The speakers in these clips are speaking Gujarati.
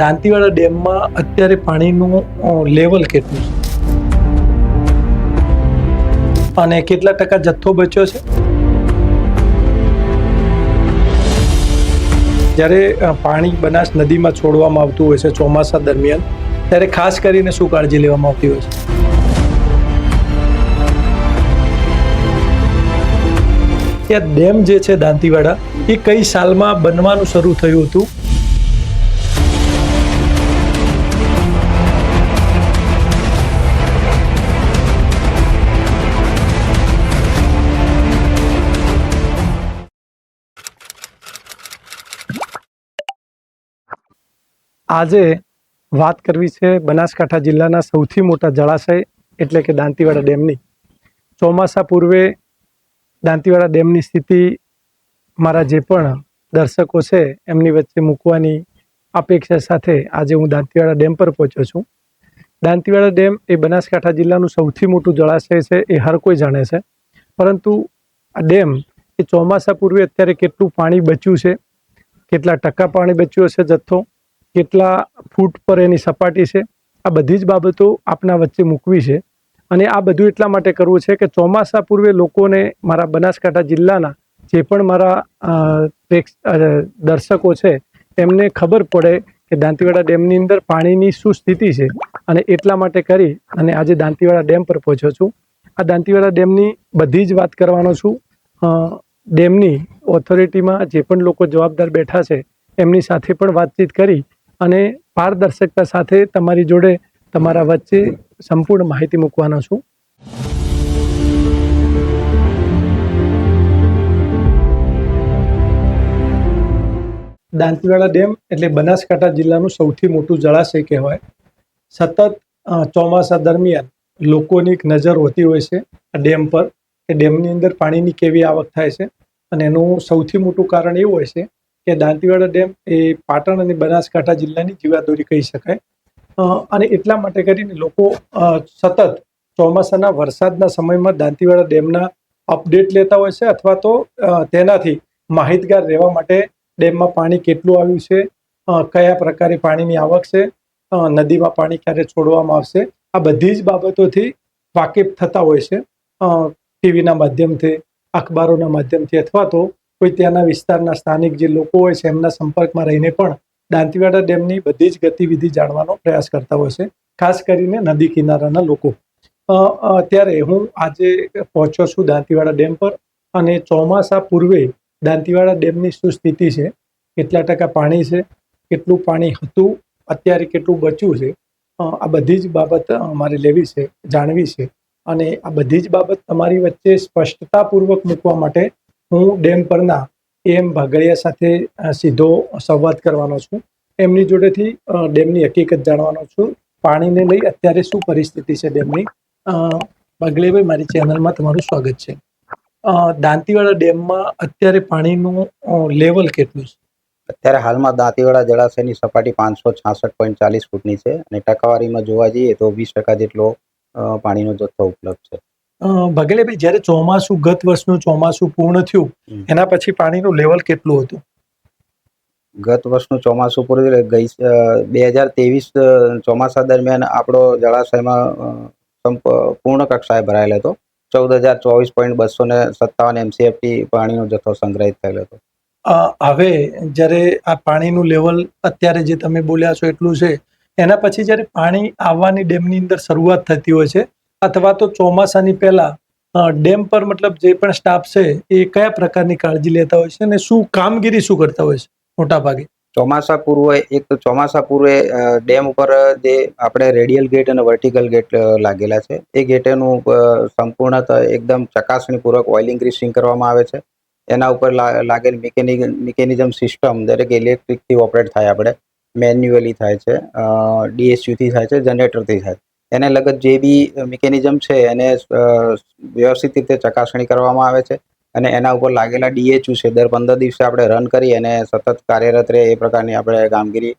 દાંતીવાડા ડેમમાં અત્યારે પાણીનું લેવલ કેટલું છે? અને કેટલા ટકા જથ્થો બચ્યો છે? જ્યારે પાણી બનાસ નદીમાં છોડવામાં આવતું હોય છે ચોમાસા દરમિયાન, ત્યારે ખાસ કરીને શું કાળજી લેવામાં આવતી હોય છે? ત્યાં ડેમ જે છે દાંતીવાડા, એ કઈ સાલમાં બનવાનું શરૂ થયું હતું? આજે વાત કરવી છે બનાસકાંઠા જિલ્લાના સૌથી મોટા જળાશય એટલે કે દાંતીવાડા ડેમની. ચોમાસા પૂર્વે દાંતીવાડા ડેમની સ્થિતિ મારા જે પણ દર્શકો છે એમની વચ્ચે મૂકવાની અપેક્ષા સાથે આજે હું દાંતીવાડા ડેમ પર પહોંચ્યો છું. દાંતીવાડા ડેમ એ બનાસકાંઠા જિલ્લાનું સૌથી મોટું જળાશય છે એ હર કોઈ જાણે છે. પરંતુ આ ડેમ એ ચોમાસા પૂર્વે અત્યારે કેટલું પાણી બચ્યું છે, કેટલા ટકા પાણી બચ્યું હશે જથ્થો કેટલા ફૂટ પર એની સપાટી છે, આ બધી જ બાબતો આપના વચ્ચે મૂકવી છે. અને આ બધું એટલા માટે કરવું છે કે ચોમાસા પૂર્વે લોકોને મારા બનાસકાંઠા જિલ્લાના જે પણ મારા દર્શકો છે એમને ખબર પડે કે દાંતીવાડા ડેમની અંદર પાણીની શું સ્થિતિ છે. અને એટલા માટે કરી અને આજે દાંતીવાડા ડેમ પર પહોંચ્યો છું. આ દાંતીવાડા ડેમની બધી જ વાત કરવાનો છું. ડેમની ઓથોરિટીમાં જે પણ લોકો જવાબદાર બેઠા છે, એમની સાથે પણ વાતચીત કરી અને પારદર્શકતા સાથે તમારી જોડે તમારા વચ્ચે સંપૂર્ણ માહિતી મૂકવાનો છું. દાંતીવાડા ડેમ એટલે બનાસકાંઠા જિલ્લાનું સૌથી મોટું જળાશય કહેવાય. સતત ચોમાસા દરમિયાન લોકોની એક નજર હોતી હોય છે આ ડેમ પર કે ડેમની અંદર પાણીની કેવી આવક થાય છે અને એનું સૌથી મોટું કારણ એવું હોય છે કે દાંતીવાડા ડેમ એ પાટણ અને બનાસકાંઠા જિલ્લાની જીવાદોરી કહી શકાય. અને એટલા માટે કરીને લોકો સતત ચોમાસાના વરસાદના સમયમાં દાંતીવાડા ડેમના અપડેટ લેતા હોય છે અથવા તો તેનાથી માહિતગાર રહેવા માટે ડેમમાં પાણી કેટલું આવ્યું છે કયા પ્રકારે પાણીની આવક છે નદીમાં પાણી ક્યારે છોડવામાં આવશે, આ બધી જ બાબતોથી વાકેફ થતા હોય છે. ટીવીના માધ્યમથી, અખબારોના માધ્યમથી અથવા તો કોઈ ત્યાંના વિસ્તારના સ્થાનિક જે લોકો હોય છે એમના સંપર્કમાં રહીને પણ દાંતીવાડા ડેમની બધી જ ગતિવિધિ જાણવાનો પ્રયાસ કરતા હોય છે ખાસ કરીને નદી કિનારાના લોકો. અ, અ, હું આજે પહોંચ્યો છું દાંતીવાડા ડેમ પર અને ચોમાસા પૂર્વે દાંતીવાડા ડેમની શું સ્થિતિ છે કેટલા ટકા પાણી છે કેટલું પાણી હતું અત્યારે કેટલું બચ્યું છે આ બધી જ બાબત અમારે લેવી છે જાણવી છે. અને આ બધી જ બાબત તમારી વચ્ચે સ્પષ્ટતાપૂર્વક મૂકવા માટે હું ડેમ પરના એમ ભાગડિયા સાથે સીધો સંવાદ કરવાનો છું. એમની જોડેથી ડેમની હકીકત જાણવાનો છું. પાણીને લઈ અત્યારે શું પરિસ્થિતિ છે ડેમની? અ, ભાગડિયાભાઈ મારી ચેનલમાં તમારું સ્વાગત છે. દાંતીવાડા ડેમમાં અત્યારે પાણીનું લેવલ કેટલું છે? અત્યારે હાલમાં દાંતીવાડા જળાશયની સપાટી પાંચસો છાસઠ પોઈન્ટ ચાલીસ ફૂટની છે અને ટકાવારીમાં જોવા જઈએ તો વીસ ટકા જેટલો પાણીનો જથ્થો ઉપલબ્ધ છે. ભાગેલેભાઈ જ્યારે ચોમાસું ગત વર્ષનું ચોમાસું પૂર્ણ થયું એના પછી પાણીનું લેવલ કેટલું હતું? ગત વર્ષનું ચોમાસું પૂરું એટલે ગઈ બે હજાર તેવીસ ચોમાસા દરમિયાન આપણો જળાશયમાં પૂર્ણ કક્ષાએ ભરાયેલો હતો. ચૌદ હજાર ચોવીસ પોઈન્ટ બસો ને સત્તાવન એમસીએફટી પાણીનો જથ્થો સંગ્રહિત થયેલો હતો. હવે જ્યારે આ પાણીનું લેવલ અત્યારે જે તમે બોલ્યા છો એટલું છે એના પછી જ્યારે પાણી આવવાની ડેમની અંદર શરૂઆત થતી હોય છે અથવા તો ચોમાસાની પહેલા ડેમ પર મતલબ જે પણ સ્ટાફ છે એ કયા પ્રકારની કાળજી લેતા હોય છે અને શું કામગીરી શું કરતા હોય છે મોટા ભાગે ચોમાસા પૂર્વે એક તો ચોમાસા પૂર્વે ડેમ ઉપર જે આપણે રેડિયલ ગેટ અને વર્ટિકલ ગેટ લાગેલા છે. એ ગેટેનું અ, સંપૂર્ણત એકદમ ચકાસણીપૂર્વક ઓઇલિંગ ગ્રીસિંગ કરવામાં આવે છે. એના ઉપર લાગેલ મિકેનિક મિકેનિઝમ સિસ્ટમ દરેક ઇલેક્ટ્રિકથી ઓપરેટ થાય આપણે મેન્યુઅલી થાય છે ડીએસયુથી થાય છે જનરેટરથી થાય એને લગત જે બી મિકેનિઝમ છે એને વ્યવસ્થિત રીતે ચકાસણી કરવામાં આવે છે અને એના ઉપર લાગેલા ડીએચયુ છે. દર પંદર દિવસે આપણે રન કરી અને સતત કાર્યરત રહે એ પ્રકારની આપણે કામગીરી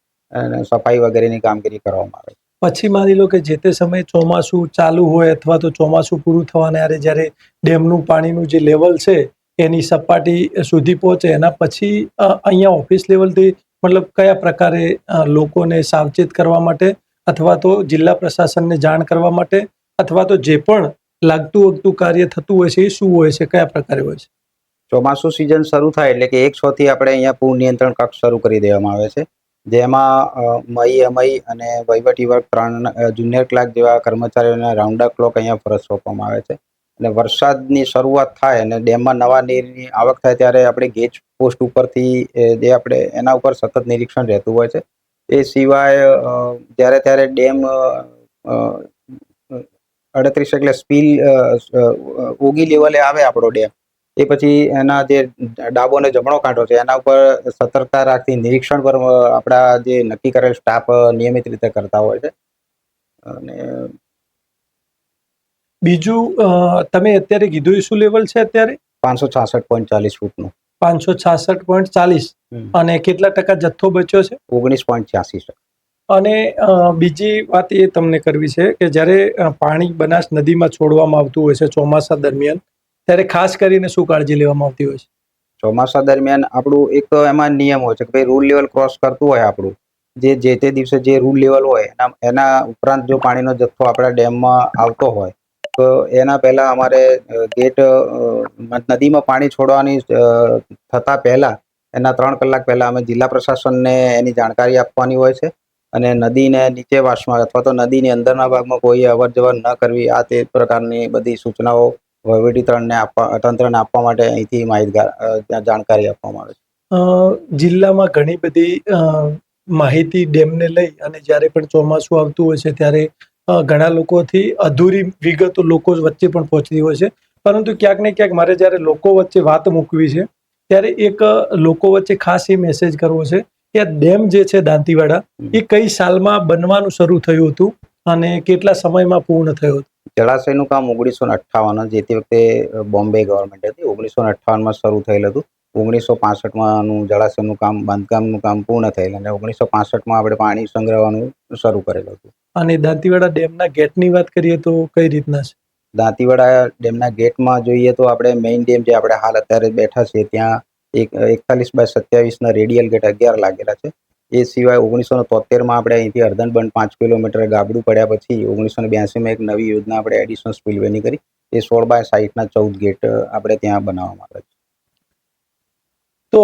સફાઈ વગેરેની કામગીરી કરવામાં આવે પછી માની લો કે જે તે સમયે ચોમાસું ચાલુ હોય અથવા તો ચોમાસું પૂરું થવાને આરે જ્યારે ડેમનું પાણીનું જે લેવલ છે, એની સપાટી સુધી પહોંચે, એના પછી અહીંયા ઓફિસ લેવલથી મતલબ કયા પ્રકારે લોકોને સાવચેત કરવા માટે અથવા તો જિલ્લા પ્રશાસનને જાણ કરવા માટે અથવા તો જે પણ લાગતું વગતું કાર્ય થતું હોય છે, એ શું હોય છે, કયા પ્રકારે હોય છે? ચોમાસું સિઝન શરૂ થાય એટલે કે એક છ થી આપણે અહીંયા પૂર નિયંત્રણ કક્ષ શરૂ કરી દેવામાં આવે છે. જેમાં મઈ અમઈ અને વહીવટી વર્ગ ત્રણ જુનિયર ક્લાર્ક જેવા કર્મચારીઓને રાઉન્ડ ક્લોક અહીંયા ફરજ સોંપવામાં આવે છે. અને વરસાદની શરૂઆત થાય અને ડેમમાં નવા નીરની આવક થાય ત્યારે આપણે ગેજ પોસ્ટ ઉપરથી જે આપણે એના ઉપર સતત નિરીક્ષણ રહેતું હોય છે. એ સિવાય જ્યારે ત્યારે ડેમ અડત્રીસ એટલે સ્પીલ ઓગી લેવલે આવે આપણો ડેમ. એ પછી એના જે ડાબો અને જમણો કાંઠો છે એના ઉપર સતર્કતા રાખતી નિરીક્ષણ પર આપણા જે નક્કી કરેલ સ્ટાફ નિયમિત રીતે કરતા હોય છે. અને બીજું તમે અત્યારે કીધું શું લેવલ છે અત્યારે? પાંચસો છાસઠ પોઈન્ટ ચાલીસ ફૂટનું. પાંચસો છાસઠ પોઈન્ટ ચાલીસ. અને કેટલા ટકા જથ્થો બચ્યો છે? ઓગણીસ પોઈન્ટ છ્યાસી અને બીજી વાત એ તમને કરવી છે કે જ્યારે પાણી બનાસ નદીમાં છોડવામાં આવતું હોય છે ચોમાસા દરમિયાન ત્યારે ખાસ કરીને શું કાળજી લેવામાં આવતી હોય છે? ચોમાસા દરમિયાન આપણું એક એમાં નિયમ હોય છે કે ભાઈ રૂલ લેવલ ક્રોસ કરતું હોય આપણું. જે જે તે દિવસે જે રૂલ લેવલ હોય એના એના ઉપરાંત જો પાણીનો જથ્થો આપણા ડેમમાં આવતો હોય એના પહેલા અમારે ગેટ નદીમાં પાણી છોડવાની થતા પહેલા, એના ત્રણ કલાક પહેલા અમે જિલ્લા પ્રશાસનને એની જાણકારી આપવાની હોય છે અને નદીને નીચે વાસમાં અથવા તો નદીની અંદરના ભાગમાં કોઈ અવર જવર ન કરવી, આ તે પ્રકારની બધી સૂચનાઓ વહીવટી તંત્રને આપવા તંત્રને આપવા માટે અહીંથી માહિતગાર જાણકારી આપવામાં આવે છે. જિલ્લામાં ઘણી બધી માહિતી ડેમને લઈ અને જ્યારે પણ ચોમાસું આવતું હોય છે ત્યારે ઘણા લોકોથી અધૂરી વિગતો લોકો વચ્ચે પણ પહોંચતી હોય છે. પરંતુ ક્યાંક ને ક્યાંક મારે જ્યારે લોકો વચ્ચે વાત મૂકવી છે, ત્યારે એક લોકો વચ્ચે ખાસ એ મેસેજ કરવો છે કે આ ડેમ જે છે દાંતીવાડા, એ કઈ સાલમાં બનવાનું શરૂ થયું હતું અને કેટલા સમયમાં પૂર્ણ થયું હતું? જળાશયનું કામ ઓગણીસો ને અઠ્ઠાવન જે તે વખતે બોમ્બે ગવર્મેન્ટ હતી, ઓગણીસો ને અઠ્ઠાવનમાં શરૂ થયેલ હતું. ઓગણીસો પાસઠમાંનું જળાશયનું કામ, બાંધકામનું કામ પૂર્ણ થયેલ અને ઓગણીસો પાસઠમાં આપણે પાણી સંગ્રહવાનું શરૂ કરેલું હતું. અને દાંતીવાડા ડેમના ગેટની વાત કરીએ તો કઈ રીતના છે? દાંતીવાડા ડેમના ગેટમાં જોઈએ તો આપણે મેઇન ડેમ જે આપણે હાલ અત્યારે બેઠા છે ત્યાં એક એકતાલીસ બાય સત્યાવીસના રેડિયલ ગેટ અગિયાર લાગેલા છે. એ સિવાય ઓગણીસો ને તોતેરમાં આપણે અહીંથી અર્ધનબંધ પાંચ કિલોમીટર ગાબડું પડ્યા પછી ઓગણીસો ને બ્યાસીમાં એક નવી યોજના આપણે એડિશનલ સ્પીલવેની કરી. એ સોળ બાય સાહીઠના ચૌદ ગેટ આપણે ત્યાં બનાવવામાં આવે છે. તો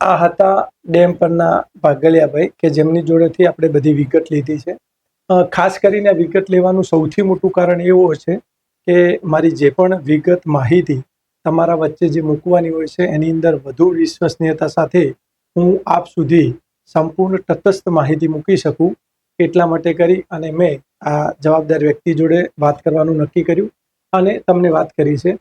આ હતા ડેમ પરના ભાગલિયાભાઈ કે જેમની જોડેથી આપણે બધી વિગત લીધી છે. ખાસ કરીને વિગત લેવાનું સૌથી મોટું કારણ એવું છે કે મારી જે પણ વિગત માહિતી તમારા વચ્ચે જે મૂકવાની હોય છે, એની અંદર વધુ વિશ્વસનીયતા સાથે હું આપ સુધી સંપૂર્ણ તટસ્થ માહિતી મૂકી શકું એટલા માટે કરી અને મેં આ જવાબદાર વ્યક્તિ જોડે વાત કરવાનું નક્કી કર્યું અને તમને વાત કરી છે.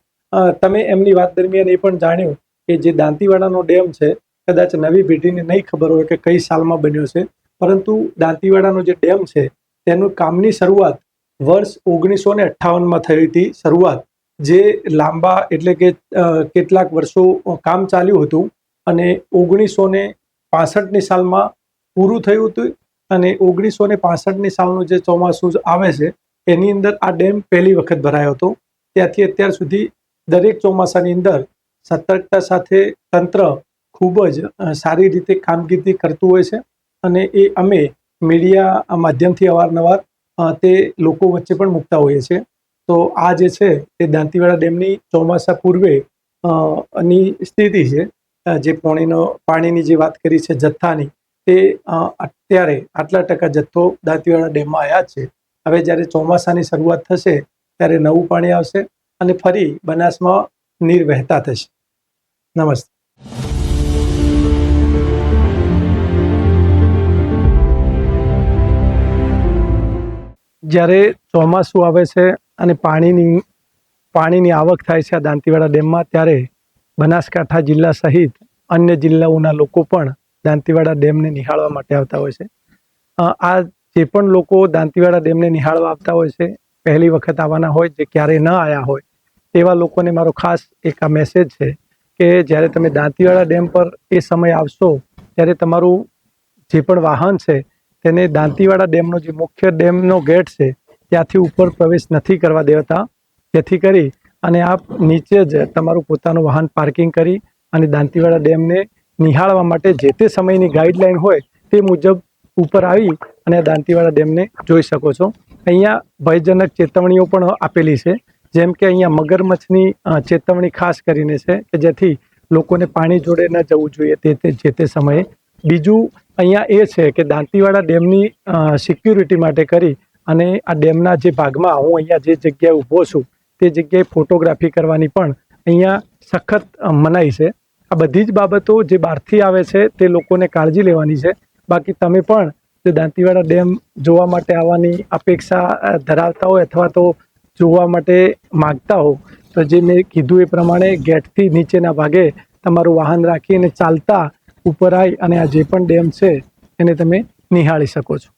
તમે એમની વાત દરમિયાન એ પણ જાણ્યું કે જે દાંતીવાડાનો ડેમ છે, કદાચ નવી પેઢીને નહીં ખબર હોય કે કઈ સાલમાં બન્યો છે, પરંતુ દાંતીવાડાનો જે ડેમ છે તેનું કામની શરૂઆત વર્ષ ઓગણીસો ને અઠ્ઠાવનમાં થઈ હતી. શરૂઆત જે લાંબા એટલે કે કેટલાક વર્ષો કામ ચાલ્યું હતું અને ઓગણીસો ને પાસઠની સાલમાં પૂરું થયું હતું અને ઓગણીસો ને પાસઠની સાલનું જે ચોમાસું આવે છે, એની અંદર આ ડેમ પહેલી વખત ભરાયો હતો. ત્યાંથી અત્યાર સુધી દરેક ચોમાસાની અંદર સતર્કતા સાથે તંત્ર ખૂબ જ સારી રીતે કામગીરી કરતું હોય છે અને એ અમે મીડિયા માધ્યમથી અવારનવાર તે લોકો વચ્ચે પણ મૂકતા હોઈએ છીએ તો આ જે છે, તે દાંતીવાડા ડેમની ચોમાસા પૂર્વે ની સ્થિતિ છે. જે પાણીનો, પાણીની જે વાત કરી છે જથ્થાની, તે અત્યારે આટલા ટકા જથ્થો દાંતીવાડા ડેમમાં આવ્યા છે. હવે જ્યારે ચોમાસાની શરૂઆત થશે, ત્યારે નવું પાણી આવશે અને ફરી બનાસમાં નીર વહેતા થશે. નમસ્તે. જ્યારે ચોમાસું આવે છે અને પાણીની પાણીની આવક થાય છે આ દાંતીવાડા ડેમમાં, ત્યારે બનાસકાંઠા જિલ્લા સહિત અન્ય જિલ્લાઓના લોકો પણ દાંતીવાડા ડેમને નિહાળવા માટે આવતા હોય છે. આ જે પણ લોકો દાંતીવાડા ડેમને નિહાળવા આવતા હોય છે, પહેલી વખત આવવાના હોય, જે ક્યારેય ન આવ્યા હોય, તેવા લોકોને મારો ખાસ એક આ મેસેજ છે કે જ્યારે તમે દાંતીવાડા ડેમ પર એ સમય આવશો, ત્યારે તમારું જે પણ વાહન છે તેને દાંતીવાડા ડેમનો જે મુખ્ય ડેમનો ગેટ છે, ત્યાંથી ઉપર પ્રવેશ નથી કરવા દેતા જેથી કરી અને આપ નીચે જ તમારું પોતાનું વાહન પાર્કિંગ કરી અને દાંતીવાડા ડેમને નિહાળવા માટે જે તે સમયની ગાઈડલાઈન હોય તે મુજબ ઉપર આવી અને દાંતીવાડા ડેમને જોઈ શકો છો. અહીંયા ભયજનક ચેતવણીઓ પણ આપેલી છે. જેમ કે અહીંયા મગરમચ્છની ચેતવણી ખાસ કરીને છે કે જેથી લોકોને પાણી જોડે ન જવું જોઈએ તે, જે તે સમયે બીજું અહીંયા એ છે કે દાંતીવાડા ડેમની સિક્યુરિટી માટે કરી અને આ ડેમના જે ભાગમાં હું અહીંયા જે જગ્યાએ ઊભો છું, તે જગ્યાએ ફોટોગ્રાફી કરવાની પણ અહીંયા સખત મનાઈ છે. આ બધી જ બાબતો જે બહારથી આવે છે, તે લોકોને કાળજી લેવાની છે. બાકી તમે પણ જો દાંતીવાડા ડેમ જોવા માટે આવવાની અપેક્ષા ધરાવતા હોય અથવા તો જોવા માટે માગતા હો, તો જે મેં કીધું એ પ્રમાણે ગેટથી નીચેના ભાગે તમારું વાહન રાખીને ચાલતા ઉપર આવી અને આ જે પણ ડેમ છે એને તમે નિહાળી શકો છો.